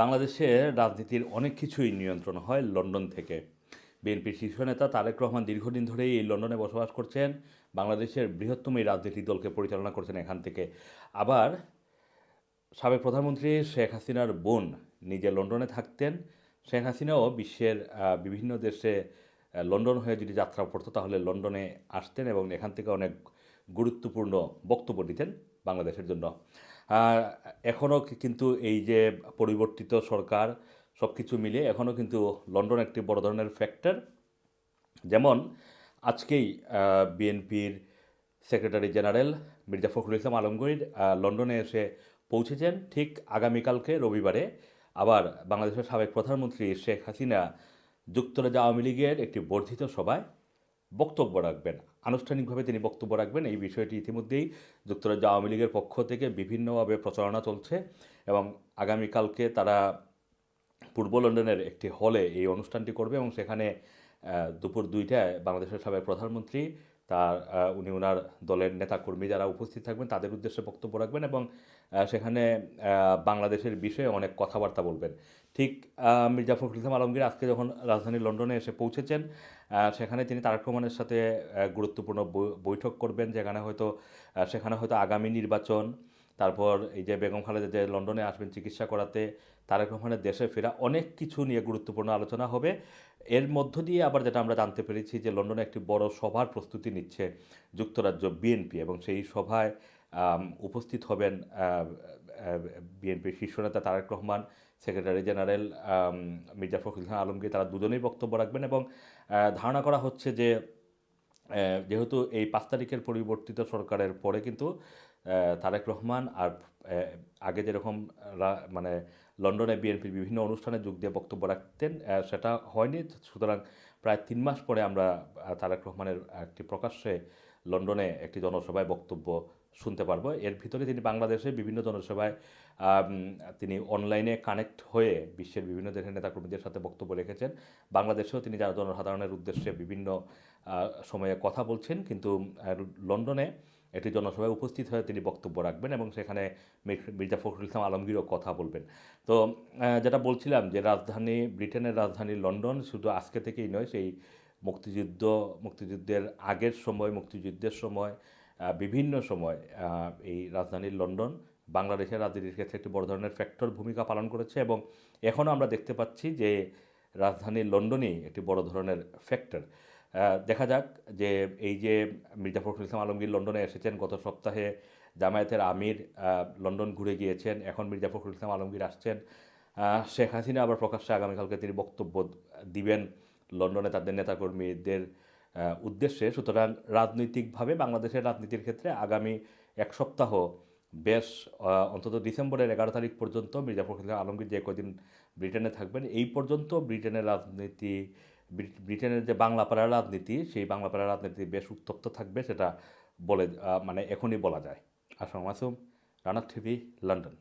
বাংলাদেশের রাজনীতির অনেক কিছুই নিয়ন্ত্রণ হয় লন্ডন থেকে। বিএনপির শীর্ষ নেতা তারেক রহমান দীর্ঘদিন ধরেই এই লন্ডনে বসবাস করছেন। বাংলাদেশের বৃহত্তম এই রাজনৈতিক দলকে পরিচালনা করছেন এখান থেকে। আবার সাবেক প্রধানমন্ত্রী শেখ হাসিনার বোন নিজে লন্ডনে থাকতেন। শেখ হাসিনাও বিশ্বের বিভিন্ন দেশে লন্ডন হয়ে যদি যাত্রা পড়তো তাহলে লন্ডনে আসতেন এবং এখান থেকে অনেক গুরুত্বপূর্ণ বক্তব্য দিতেন বাংলাদেশের জন্য। এখনও কিন্তু এই যে পরিবর্তিত সরকার সব কিছু মিলিয়ে এখনও কিন্তু লন্ডন একটি বড় ধরনের ফ্যাক্টর যেমন আজকেই বিএনপির সেক্রেটারি জেনারেল মির্জা ফখরুল ইসলাম আলমগীর লন্ডনে এসে পৌঁছেছেন ঠিক আগামীকালকে রবিবারে। আবার বাংলাদেশের সাবেক প্রধানমন্ত্রী শেখ হাসিনা যুক্তরাজ্য আওয়ামী লীগের একটি বর্ধিত সভায় বক্তব্য রাখবেন। আনুষ্ঠানিকভাবে তিনি বক্তব্য রাখবেন। এই বিষয়টি ইতিমধ্যেই যুক্তরাজ্য আওয়ামী লীগের পক্ষ থেকে বিভিন্নভাবে প্রচারণা চলছে এবং আগামীকালকে তারা পূর্ব লন্ডনের একটি হলে এই অনুষ্ঠানটি করবে এবং সেখানে দুপুর দুইটায় বাংলাদেশের সাবেক প্রধানমন্ত্রী তার উনি ওনার দলের নেতাকর্মী যারা উপস্থিত থাকবেন, তাদের উদ্দেশ্যে বক্তব্য রাখবেন এবং সেখানে বাংলাদেশের বিষয়ে অনেক কথাবার্তা বলবেন। ঠিক মির্জা ফখরুল ইসলাম আলমগীর আজকে যখন রাজধানী লন্ডনে এসে পৌঁছেছেন সেখানে তিনি তারক রহমানের সাথে গুরুত্বপূর্ণ বৈঠক করবেন, যেখানে হয়তো সেখানে হয়তো আগামী নির্বাচন তারপর এই যে বেগম খালেদা যে লন্ডনে আসবেন চিকিৎসা করাতে, তারেক রহমানের দেশে ফেরা, অনেক কিছু নিয়ে গুরুত্বপূর্ণ আলোচনা হবে। এর মধ্য দিয়ে আবার যেটা আমরা জানতে পেরেছি যে লন্ডনে একটি বড় সভার প্রস্তুতি নিচ্ছে যুক্তরাজ্য বিএনপি এবং সেই সভায় উপস্থিত হবেন বিএনপির শীর্ষ নেতা তারেক রহমান, সেক্রেটারি জেনারেল মির্জা ফখরুল ইসলাম আলমগীর, তারা দুজনেই বক্তব্য রাখবেন এবং ধারণা করা হচ্ছে যে যেহেতু এই পাঁচ তারিখের পরিবর্তিত সরকারের পরে কিন্তু তারেক রহমান আর আগে যেরকম মানে লন্ডনে বিএনপির বিভিন্ন অনুষ্ঠানে যোগ দিয়ে বক্তব্য রাখতেন সেটা হয়নি। সুতরাং প্রায় তিন মাস পরে আমরা তারেক রহমানের একটি প্রকাশ্যে লন্ডনে একটি জনসভায় বক্তব্য শুনতে পারব। এর ভিতরে তিনি বাংলাদেশে বিভিন্ন জনসভায় তিনি অনলাইনে কানেক্ট হয়ে বিশ্বের বিভিন্ন দেশের নেতাকর্মীদের সাথে বক্তব্য রেখেছেন। বাংলাদেশেও তিনি যারা জনসাধারণের উদ্দেশ্যে বিভিন্ন সময়ে কথা বলছেন। কিন্তু লন্ডনে একটি জনসভায় উপস্থিত হয়ে তিনি বক্তব্য রাখবেন এবং সেখানে মির- মির্জা ফখরুল ইসলাম আলমগীরও কথা বলবেন। তো যেটা বলছিলাম যে রাজধানী, ব্রিটেনের রাজধানী লন্ডন শুধু আজকে থেকেই নয়, সেই মুক্তিযুদ্ধ, মুক্তিযুদ্ধের আগের সময়, মুক্তিযুদ্ধের সময় বিভিন্ন সময় এই রাজধানী লন্ডন বাংলাদেশের রাজনীতির ক্ষেত্রে একটি বড় ধরনের ফ্যাক্টর ভূমিকা পালন করেছে এবং এখনও আমরা দেখতে পাচ্ছি যে রাজধানী লন্ডনই একটি বড় ধরনের ফ্যাক্টর দেখা যাক যে এই যে মির্জা ফখরুল ইসলাম আলমগীর লন্ডনে এসেছেন, গত সপ্তাহে জামায়াতের আমির লন্ডন ঘুরে গিয়েছেন, এখন মির্জা ফখরুল ইসলাম আলমগীর আসছেন। শেখ হাসিনা আবার প্রকাশ্যে আগামীকালকে তিনি বক্তব্য দিবেন লন্ডনে তাদের নেতাকর্মীদের উদ্দেশ্যে। সুতরাং রাজনৈতিকভাবে বাংলাদেশের রাজনীতির ক্ষেত্রে আগামী এক সপ্তাহ বেশ অন্তত ডিসেম্বরের এগারো তারিখ পর্যন্ত মির্জা ফখরুল আলমগীর যে কদিন ব্রিটেনে থাকবেন, এই পর্যন্ত ব্রিটেনের রাজনীতি ব্রিটেনের যে বাংলা পাড়ার রাজনীতি, সেই বাংলা পাড়ার রাজনীতি বেশ উত্তপ্ত থাকবে, সেটা বলে মানে এখনই বলা যায়। আসসালামু আলাইকুম রানা টিভি, লন্ডন।